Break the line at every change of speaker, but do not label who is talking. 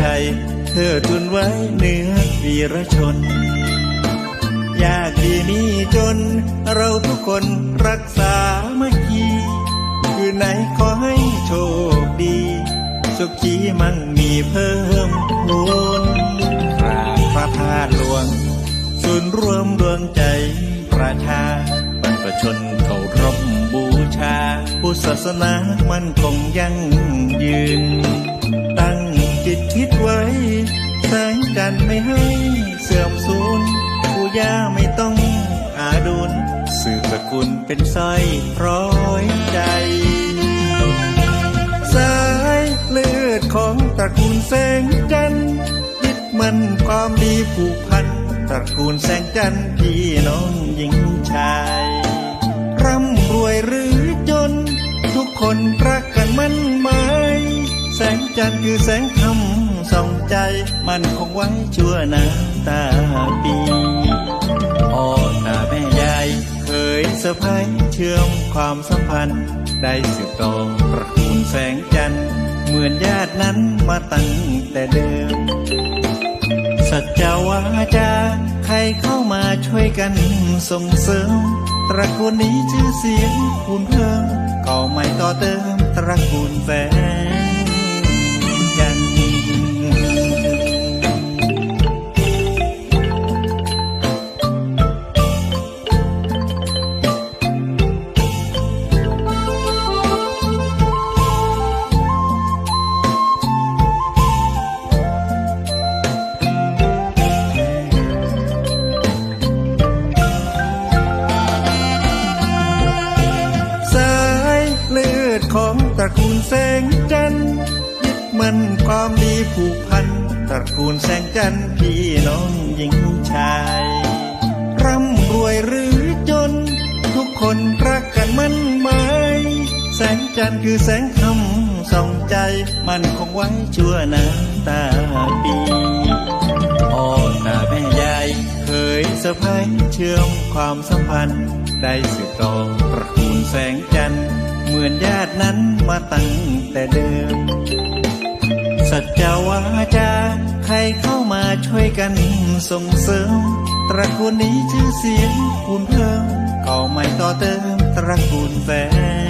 ชัย เธอทุนไว้เหนือวีรชน ยากดีมีจน เราทุกคนรักษาเมื่อกี้คืนไหนขอให้โชคดี สุขีมั่งมีเพิ่มพูนกราบพระธาตุหลวงศูนย์รวมดวงใจประชาบรรพชนเคารพบูชา พุทธศาสนามันคงยั่งยืน ตั้ง จิตคิดไว้ แสงจันทร์ไม่ให้เสื่อมสูญผู้ย่าไม่ต้องอาดุลสืบสกุลเป็นสร้อยร้อยใจ สายเลือดของตระกูลแสงจันทร์ยึดมันความดีผูกพันตระกูลแสงจันทร์พี่น้องหญิงชายร่ำรวยหรือจน ทุกคนรักกันมันไหมแส งจันทร์คือแสงคำส่องใจ มันคงไว้ชั่วน้ำตาปีพ่อตาแม่ยายเคยสะพายเชื่อมความสัมพันธ์ ได้สืบต่อตระกูลแสงจันทร์เหมือนญาตินั้นมาตั้งแต่เดิม สัจวาจาใครเข้ามาช่วยกันส่งเสริม ตระกูลนี้ชื่อเสียงคูณเพิ่มก็ไม่ต่อเติมตระกูลแสง ระกูลแสงจันทร์ยึดมันความดีผูกพัน ตระกูลแสงจันทร์พี่น้องหญิงชาย ร่ำรวยหรือจน ทุกคนรักกันมันไหมแสงจันทร์คือแสงคำส่องใจมันคงไว้ชั่วน้ำตาปีพ่อตาแม่ยายเคยสะพายเชื่อมความสัมพันธ์ ได้สืบต่อตระกูลแสงจันทร์ มือนญาตินั้นมาตั้งแต่เดิม สัจวาจาใครเข้ามาช่วยกันส่งเสริม ตระกูลนี้ชื่อเสียงคูณเพิ่มก็ไม่ต่อเติมตระกูลแฟน